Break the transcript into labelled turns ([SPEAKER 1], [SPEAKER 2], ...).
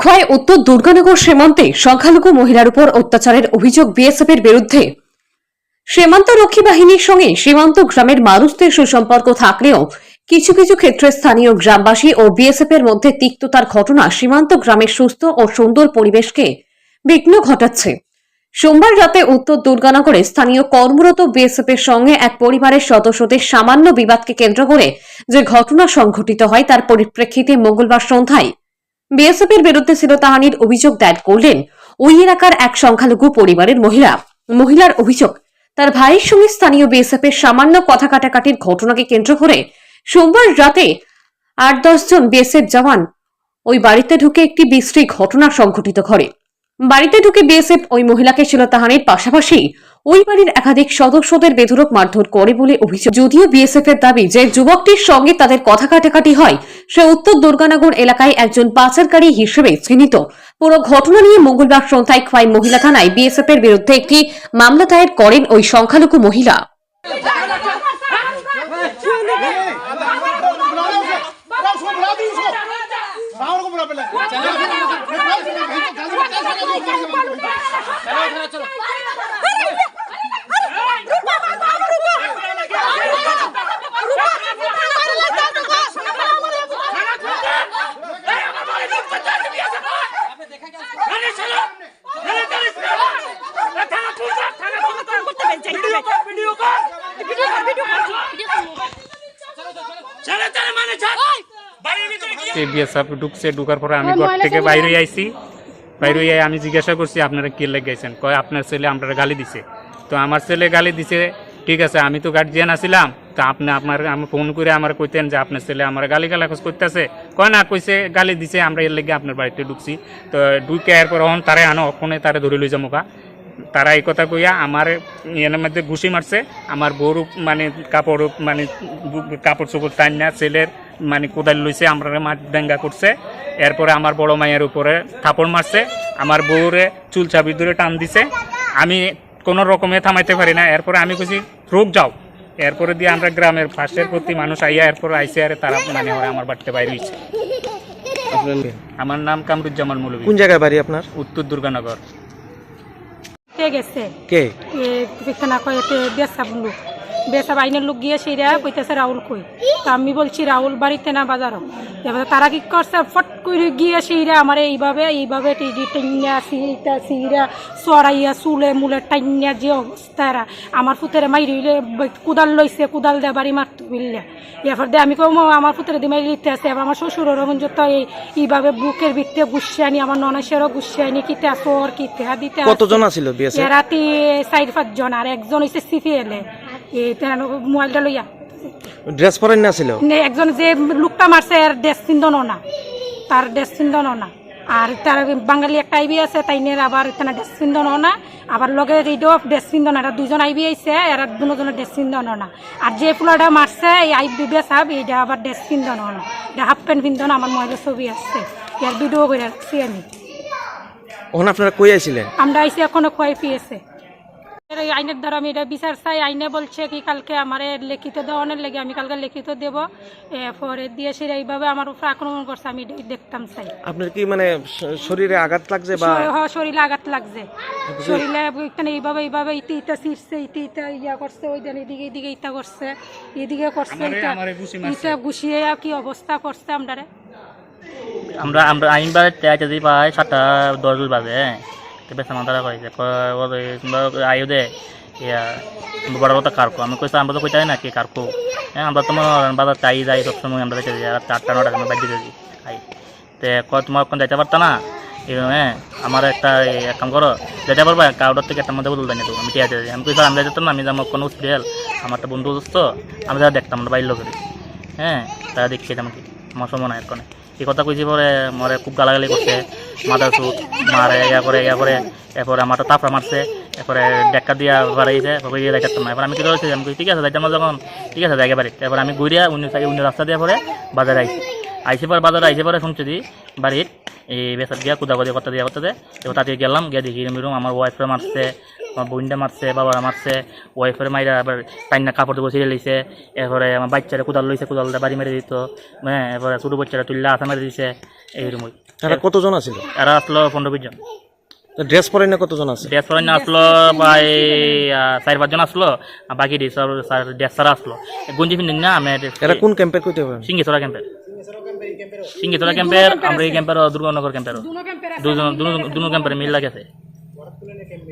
[SPEAKER 1] ক্ষয় উত্তর দুর্গানগর সীমান্তে সংখ্যালঘু মহিলার উপর অত্যাচারের অভিযোগ বিএসএফ এর বিরুদ্ধে। সীমান্ত রক্ষী বাহিনীর সঙ্গে সীমান্ত গ্রামের মানুষদের সুসম্পর্ক থাকলেও কিছু কিছু ক্ষেত্রে স্থানীয় গ্রামবাসী ও বিএসএফ এর মধ্যে তিক্ততার ঘটনা সীমান্ত গ্রামের সুস্থ ও সুন্দর পরিবেশকে বিঘ্ন ঘটাচ্ছে। সোমবার রাতে উত্তর দুর্গানগরে স্থানীয় কর্মরত বিএসএফ এর সঙ্গে এক পরিবারের সদস্যদের সামান্য বিবাদকে কেন্দ্র করে যে ঘটনা সংঘটিত হয় তার পরিপ্রেক্ষিতে মঙ্গলবার সন্ধ্যায় বিএসএফ এর বিরুদ্ধে শিরতাহানির অভিযোগ দায়ের করলেন ওই এলাকার এক সংখ্যালঘু পরিবারের মহিলা। মহিলার অভিযোগ, তার ভাইয়ের সঙ্গে স্থানীয় বিএসএফ এর সামান্য কথা কাটাকাটির ঘটনাকে কেন্দ্র করে সোমবার রাতে আট দশজন বিএসএফ জওয়ান ওই বাড়িতে ঢুকে একটি বিশ্রী ঘটনা সংঘটিত করে। বাড়িতে ঢুকে বিএসএফ ওই মহিলাকে শিলতাহানির পাশাপাশি ওই বাড়ির একাধিক সদস্যদের বেধরক মারধর করে বলে অভিযোগ যদিও বিএসএফ এর দাবি যে যুবকটির সঙ্গে তাদের কথা কাটাকাটি হয় সে উত্তর দুর্গানগর এলাকায় একজন পাচারকারী হিসেবে চিহ্নিত পুরো ঘটনা নিয়ে মঙ্গলবার সন্ধ্যায় খোয়াই মহিলা থানায় বিএসএফ এর বিরুদ্ধে একটি মামলা দায়ের করেন ওই সংখ্যালঘু মহিলা
[SPEAKER 2] বিএসএফ ঢুকছে ঢুকার পরে আমি ঘর থেকে বাইরে আইছি। বাইরে আই আমি জিজ্ঞাসা করছি, আপনারা কি লেগেছেন কয়, আপনার ছেলে আপনারা গালি দিছে। তো আমার ছেলে গালি দিছে, ঠিক আছে, আমি তো গার্জিয়ান আছিলাম, তো আপনি আপনার, আমি ফোন করে আমার কইতেন যে আপনার ছেলে আমার গালি গালাখোজ করতেছে। কয়, না, কইছে, গালি দিছে, আমরা এর লেগে আপনার বাড়িতে ঢুকছি। তো ঢুকে এরপর অহন, তারে আনো ওখানে তারে ধরে লই যাব গা। তারা এই কথা কইয়া আমার এর মধ্যে ঘুষি মারছে, আমার বউর মানে কাপড় মানে কাপড় চোপড় টাইন না, ছেলের মানে কোদাল লইছে আমরা মাঠ ডেঙ্গা করছে। এরপরে আমার বড় মায়ের উপরে থাপড় মারছে আমার বউরে চুল চাবি ধরে টান দিছে। আমি কোনো রকমে থামাইতে পারি না। এরপরে আমি কইছি রোগ যাও। এরপরে দিয়ে আমরা গ্রামের ফার্স্টের প্রতি মানুষ আইয়া এরপর আইসে আরে তারা মানে ওরা আমার বাড়িতে বাইরে হয়েছে আমার নাম কামরুজ্জামান মৌলভী।
[SPEAKER 3] কোন জায়গায় বাড়ি আপনার?
[SPEAKER 2] উত্তর দুর্গানগর।
[SPEAKER 4] তে গেছে?
[SPEAKER 3] কে?
[SPEAKER 4] এ বিছানা কয় এতে বেসাব লোক বেসাব বাইনের লোক গিয়ে সেইরা কইতেছে রাহুল কই। তা আমি বলছি রাহুল বাড়িতে না বাজারও এবার তারা কি করছে? ফট করে গিয়ে সেইরা আমার এইভাবে এইভাবে টিডি টাইনিয়া সিটা সিরা সরাইয়া চুলে মুলে টাইনিয়া যে অবস্থা এরা। আমার ফুতেরে মাইরি কুদাল লইছে কুদাল দে বাড়ি মারতে বিললে এরপর দিয়ে আমি কম আমার ফুতেরে দিয়ে মাইরি লিখতে আছে। এবার আমার শ্বশুরের রঞ্জত এই এইভাবে বুকের ভিত্তে গুছিয়ে আনি আমার ননেশেরও গুছিয়ে আনি কিতে আসর কিতে? দিতে আসে।
[SPEAKER 3] কতজন আছিল
[SPEAKER 4] রাতে চার পাঁচজন আর একজন হইছে সিপি তেন মোবাইলটা লইয়া।
[SPEAKER 3] ড্রেস পরেন না ছিল?
[SPEAKER 4] নে একজন যে লোকটা মারছে এর ড্রেস চিন্দন না তার ড্রেস চিন্দন না আর তার বাঙালি একটা আইবি আছে তাই নিয়ে আবার তেনা ড্রেস চিন্দন না আবার লগে এইটাও ড্রেস চিন্দন এরা দুজন আইবি আইছে এরা দুজনের ড্রেস চিন্দন না আর যে ফুলাটা মারছে এই আইবি বেসাব এইটা আবার ড্রেস চিন্দন না এটা হাফ প্যান্ট পিন্দন আমার মোবাইলের ছবি আসছে ইয়ার ভিডিও করে রাখছি আমি।
[SPEAKER 3] ওখানে আপনারা কই আইছিলেন?
[SPEAKER 4] আমরা আইসি এখনও খোয়াই পেয়েছে এই আইনের দ্বারা আমি এটা বিচার চাই। আইনে বলছে কি কালকে আমার লিখিত দেওয়ানোর লেগে আমি কালকে লিখিত দেব। পরে দিয়ে সেটা এইভাবে আমার উপর আক্রমণ করছে আমি দেখতাম চাই।
[SPEAKER 3] আপনার কি মানে শরীরে আঘাত লাগছে বা
[SPEAKER 4] হ্যাঁ, শরীরে আঘাত লাগছে। শরীরে এখানে এইভাবে এইভাবে ইতে ইটা ছিঁড়ছে ইতে ইটা ইয়া করছে ওই দেন এদিকে এদিকে ইটা করছে এদিকে করছে ইটা গুছিয়ে কি অবস্থা করছে আমরা
[SPEAKER 5] আমরা আমরা আইন বাজে চাইতে পাই সাতটা দশ বাজে। আমার তারা কয়েছে আয়ো দে, ইয়া বড় কথা কারকো আমি কইছি আমরা তো কইতাই না, কি কারকো হ্যাঁ আমরা তো বাজার চাই যাই সবসময় আমরা যেতে যাই আর চারটা নটা সময় বাইরে দিতে আই। তে তোমার কোন যাইতে পারতা না? হ্যাঁ আমার একটা এক কাম করো যেতে পারবা কাউডার থেকে একটা মধ্যে বদল দেয় তো আমি ঠিক আছে আমি কইছি আমরা যেতাম না, আমি যাব কোনো হসপিটাল আমার একটা বন্ধু দোস্ত আমি যা দেখতাম আমরা বাইর লোকের হ্যাঁ তারা দেখছি আমাকে আমার সময় নাই এখন এই কথা কইছি পরে মরে খুব গালাগালি করছে মাথা সুট মারে, ইয়া করে ইয়া করে, এরপরে আমার তাপড়া মারছে, এরপরে ডেক্কা দিয়া বাড়াইছে এরপরে যাইতাম না এবার আমি কি করেছি আমি ঠিক আছে, যাইতাম যখন, ঠিক আছে জায়গা বাড়ি এরপর আমি ঘুরিয়া অন্য সাইড, অন্য রাস্তা দিয়ে পরে বাজারে আইছি। আইসে পরে বাজারে, আইসে পরে শুনছি দি, বাড়ির এই বেসার গিয়া কুদাকুদি করতে দিয়া করতে দে এবার তাতে গেলাম, গিয়ে দেখি এরম আমার ওয়াইফে মারছে, আমার বোনটা মারছে, বাবারা মারছে ওয়াইফের মাইরা আবার টাইনা কাপড় দেবো ছিঁড়ে লইছে, এরপরে আমার বাচ্চারা কুদাল লইছে, কুদালটা বাড়ি মেরে দিত হ্যাঁ এরপরে ছোটো বাচ্চারা তুললে আসা মেরে দিছে, এই এইরকমই
[SPEAKER 3] তারা কতজন আছিল?
[SPEAKER 5] এরা আসলো পনেরো বিশ জন।
[SPEAKER 3] ড্রেস পরে না কতজন আছে?
[SPEAKER 5] ড্রেস পরে আসলো প্রায় চার পাঁচজন আসলো আর বাকি ড্রেস ছাড়া আসলো। গঞ্জি পিন্ধি না আমি
[SPEAKER 3] এরা কোন ক্যাম্পের কইতে হবে
[SPEAKER 5] সিঙ্গিছড়া ক্যাম্পের। সিঙ্গিছড়া ক্যাম্পের আমরা এই ক্যাম্পের দুর্গানগর ক্যাম্পের। দুজন দুনো ক্যাম্পের মিল লাগেছে।